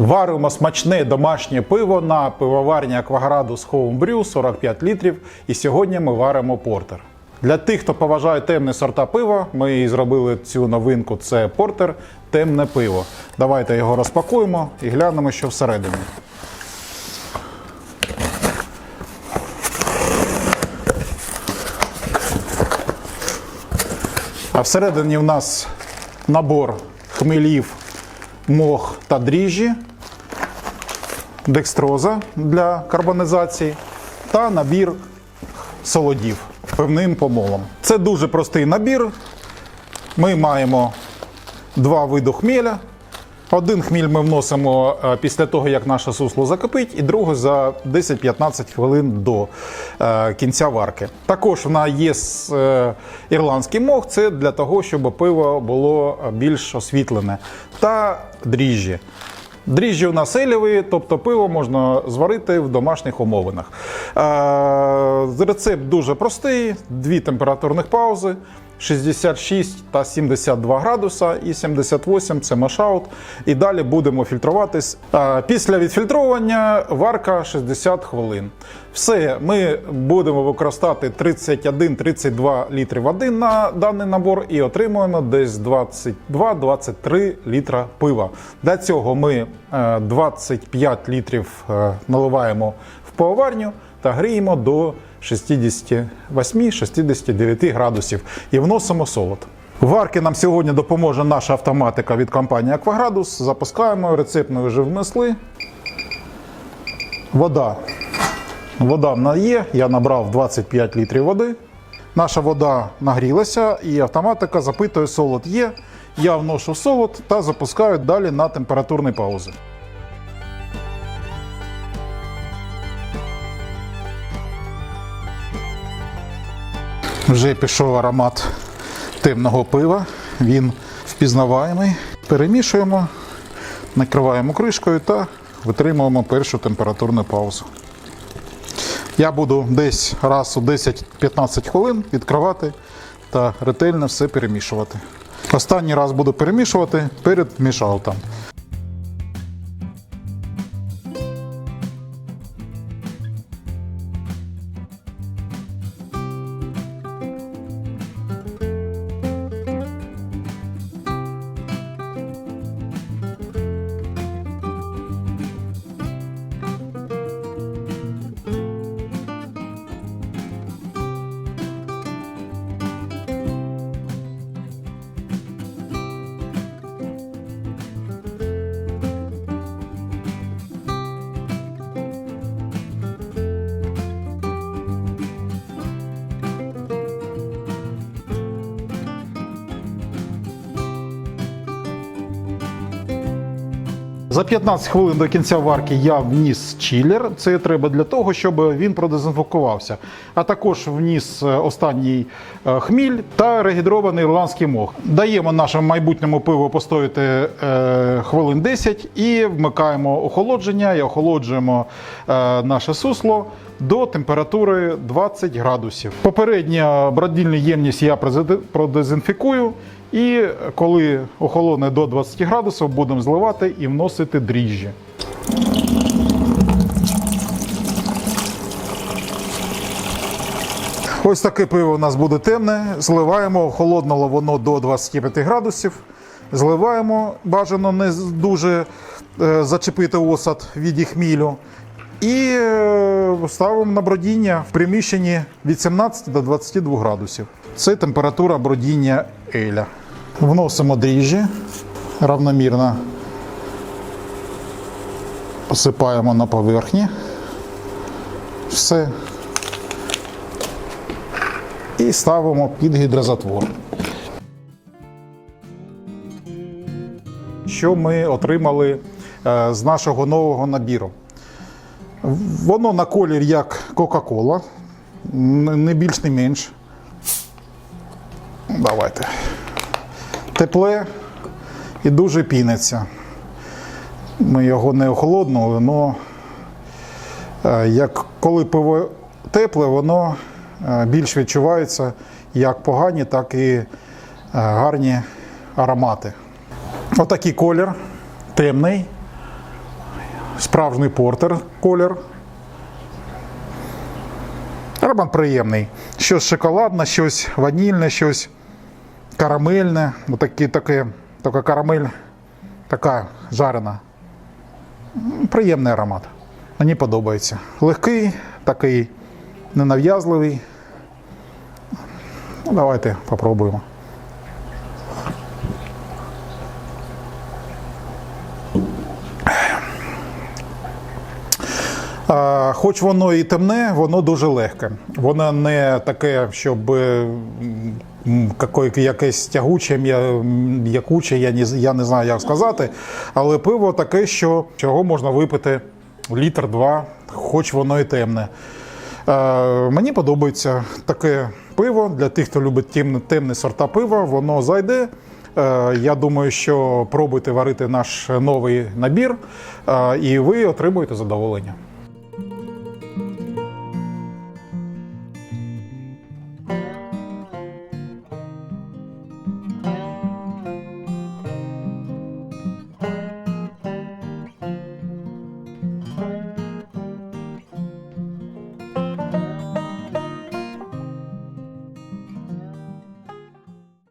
Варимо смачне домашнє пиво на пивоварні Акваградус Homebrew 45 літрів. І сьогодні ми варимо портер. Для тих, хто поважає темні сорта пива, ми зробили цю новинку. Це портер, темне пиво. Давайте його розпакуємо і глянемо, що всередині. А всередині в нас набор хмелів, мох та дріжджі, декстроза для карбонізації та набір солодів певним помолом. Це дуже простий набір. Ми маємо два види хмеля. Один хміль ми вносимо е, після того, як наше сусло закипить, і другий за 10-15 хвилин до е, кінця варки. Також в нас є е, ірландський мох, це для того, щоб пиво було більш освітлене. Та дріжджі. Дріжджі у нас еліві, тобто пиво можна зварити в домашніх умовинах. Е, Рецепт дуже простий: дві температурних паузи. 66 та 72 градуса і 78 це машаут. І далі будемо фільтруватись. Е, Після відфільтровування варка 60 хвилин. Все, ми будемо використати 31-32 літри води на даний набор і отримуємо десь 22-23 літра пива. Для цього ми е, 25 літрів е, наливаємо в пивоварню та гріємо до 68-69 градусів і вносимо солод. Варки нам сьогодні допоможе наша автоматика від компанії Акваградус. Запускаємо, рецепт ми вже внесли. Вода. Вода в є, я набрав 25 літрів води. Наша вода нагрілася і автоматика запитує, солод є. Я вношу солод та запускаю далі на температурні паузи. Вже пішов аромат темного пива. Він впізнаваємий. Перемішуємо, накриваємо кришкою та витримуємо першу температурну паузу. Я буду десь раз у 10-15 хвилин відкривати та ретельно все перемішувати. Останній раз буду перемішувати перед мішаутом. За 15 хвилин до кінця варки я вніс чилер. Це треба для того, щоб він продезінфікувався. А також вніс е, останній е, хміль та регідрований ірландський мох. Даємо нашому майбутньому пиву постояти е, хвилин 10 і вмикаємо охолодження і охолоджуємо наше сусло до температури 20 градусів. Попередня бродільну ємність я продезінфікую. І коли охолоне до 20 градусів, будемо зливати і вносити дріжджі. Ось таке пиво у нас буде темне. Зливаємо, охолоднуло воно до 25 градусів. Зливаємо, бажано не дуже е, зачепити осад від їх хмілю. І е, ставимо на бродіння в приміщенні від 17 до 22 градусів. Це температура бродіння еля. Вносимо дріжджі равномірно. Посипаємо на поверхні. Все. І ставимо під гідрозатвор. Що ми отримали е, з нашого нового набіру? Воно на колір як Кока-Кола, не більш, не менш. Давайте. Тепле і дуже піниться. Ми його не охолоднули, але як коли пиво тепле, воно е, більш відчувається як погані, так і е, гарні аромати. Отакий колір темний. Справжній портер колір. Аромат приємний. Щось шоколадне, щось ванільне, щось карамельне. Отакі, таке, така карамель, така жарена. Приємний аромат. Мені подобається. Легкий, такий ненав'язливий. Ну, давайте попробуємо. Хоч воно і темне, воно дуже легке. Воно не таке, щоб е, якесь тягуче, м'я- м'якуче, я не, я не знаю, як сказати. Але пиво таке, що чого можна випити літр два, хоч воно і темне. Мені подобається таке пиво для тих, хто любить темні, темні сорта пива, воно зайде. Е, я думаю, що пробуйте варити наш новий набір, е, і ви отримуєте задоволення.